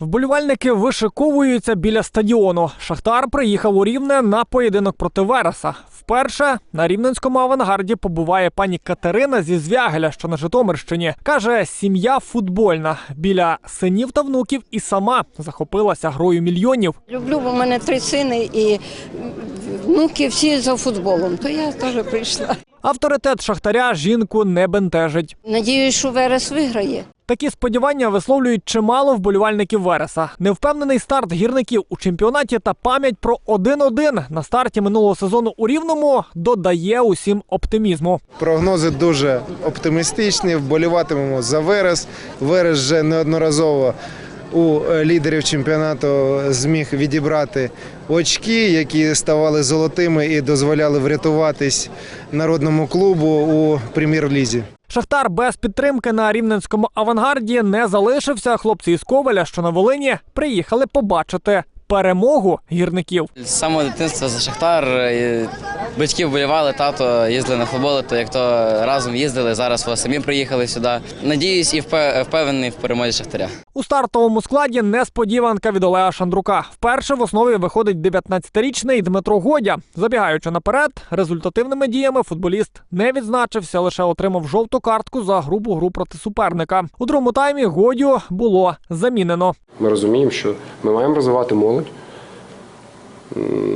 Вболівальники вишиковуються біля стадіону. Шахтар приїхав у Рівне на поєдинок проти Вереса. Вперше на рівненському авангарді побуває пані Катерина зі Звягеля, що на Житомирщині. Каже, сім'я футбольна. Біля синів та внуків і сама захопилася грою мільйонів. Люблю, бо в мене три сини і внуки всі за футболом, то я теж прийшла. Авторитет шахтаря жінку не бентежить. Надіюсь, що Верес виграє. Такі сподівання висловлюють чимало вболівальників Вереса. Невпевнений старт гірників у чемпіонаті та пам'ять про 1-1 на старті минулого сезону у Рівному додає усім оптимізму. Прогнози дуже оптимістичні. Вболіватимемо за Верес. Верес вже неодноразово у е, лідерів чемпіонату зміг відібрати очки, які ставали золотими і дозволяли врятуватись народному клубу у прем'єр-лізі. Шахтар без підтримки на рівненському авангарді не залишився. Хлопці із Ковеля, що на Волині, приїхали побачити перемогу гірників. З самого дитинства за Шахтар. е, Батьки вболівали, тато їздили на футболи, то як то разом їздили, зараз ви самі приїхали сюди. Надіюсь і впевнений в перемозі Шахтаря. У стартовому складі несподіванка від Олега Шандрука. Вперше в основі виходить 19-річний Дмитро Годя. Забігаючи наперед, результативними діями футболіст не відзначився, лише отримав жовту картку за грубу гру проти суперника. У другому таймі Годю було замінено. Ми розуміємо, що ми маємо розвивати молодь.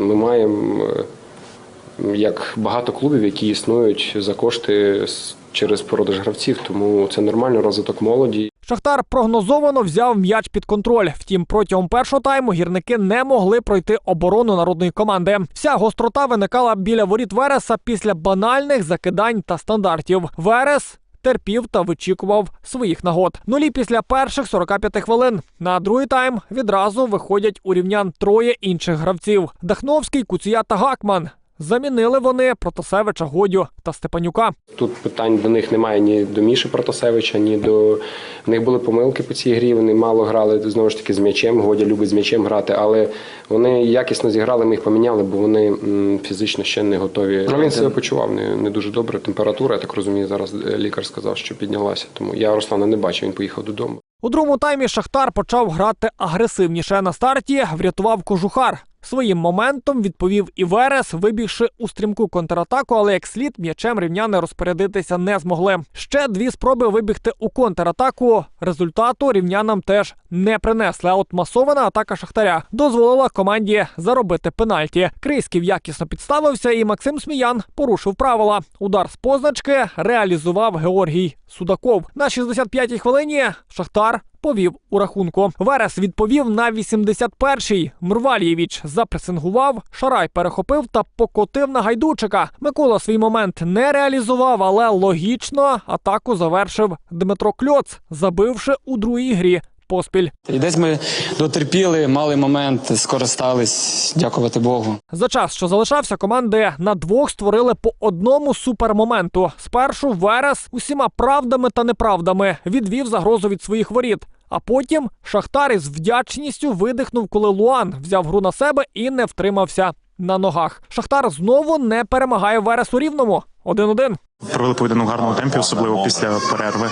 Ми маємо, е, як багато клубів, які існують за кошти через продаж гравців, тому це нормальний розвиток молоді. Шахтар прогнозовано взяв м'яч під контроль. Втім, протягом першого тайму гірники не могли пройти оборону народної команди. Вся гострота виникала біля воріт Вереса після банальних закидань та стандартів. Верес. Терпів та вичікував своїх нагод. Нулі після перших 45 хвилин. На другий тайм відразу виходять у рівнян троє інших гравців: Дахновський, Куція та Гакман. Замінили вони Протасевича, Годю та Степанюка. Тут питань до них немає ні до Міші Протасевича, ні до в них були помилки по цій грі. Вони мало грали знову ж таки з м'ячем. Годя любить з м'ячем грати, але вони якісно зіграли. Ми їх поміняли, бо вони м, фізично ще не готові. Він себе почував не, не дуже добре. Температура, я так розумію, зараз е, лікар сказав, що піднялася. Тому я Руслана не бачив. Він поїхав додому. У другому таймі Шахтар почав грати агресивніше. На старті врятував кожухар. Своїм моментом відповів і Верес, вибігши у стрімку контратаку, але як слід м'ячем рівняни розпорядитися не змогли. Ще дві спроби вибігти у контратаку. Результату рівнянам теж не принесли. А от масована атака Шахтаря дозволила команді заробити пенальті. Крисків якісно підставився, і Максим Сміян порушив правила. Удар з позначки реалізував Георгій Судаков. На 65-й хвилині Шахтар повів у рахунку. Верес відповів на 81-й. Мрвалєвіч запресингував, Шарай перехопив та покотив на гайдучика. Микола свій момент не реалізував, але логічно атаку завершив Дмитро Кльоц, забивши у другій грі. Поспіль І десь ми дотерпіли, мали момент, скористались, дякувати Богу. за час, що залишався, команди на двох створили по одному супермоменту. Спершу Верес усіма правдами та неправдами відвів загрозу від своїх воріт. А потім Шахтар із вдячністю видихнув, коли Луан взяв гру на себе і не втримався на ногах. Шахтар знову не перемагає Верес у рівному. 1-1. Провели поєдинок в гарному темпі, особливо після перерви.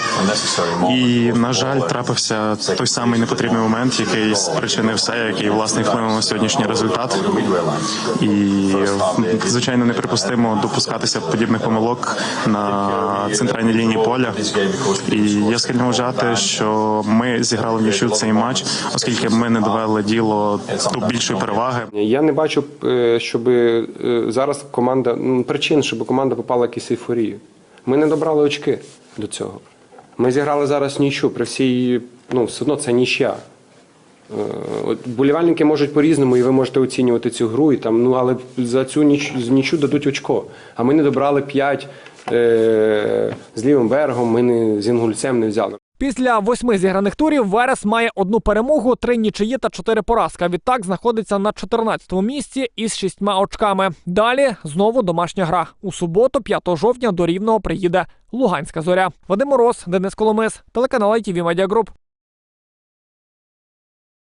І на жаль, трапився той самий непотрібний момент, який спричинив все, який власне вплинув на сьогоднішній результат. І звичайно неприпустимо допускатися подібних помилок на центральній лінії поля. І я схильний вважати, що ми зіграли в нічю цей матч, оскільки ми не довели діло до більшої переваги. Я не бачу, е, щоб е, зараз команда причин, щоб команда попала в якусь ейфорію. Ми не добрали очки до цього. Ми зіграли зараз нічу. При всій, ну, все одно це нічя. Е, Болівальники можуть по-різному, і ви можете оцінювати цю гру, і там, ну, але за цю ніч, нічу дадуть очко. А ми не добрали 5 е, з лівим берегом, ми не з інгульцем не взяли. Після восьми зіграних турів Верес має одну перемогу, три нічиї та чотири поразка. Відтак знаходиться на 14-му місці із шістьма очками. Далі знову домашня гра. У суботу, 5 жовтня, до Рівного приїде Луганська зоря. Вадим Мороз, Денис Коломис, телеканал ITV Media Group.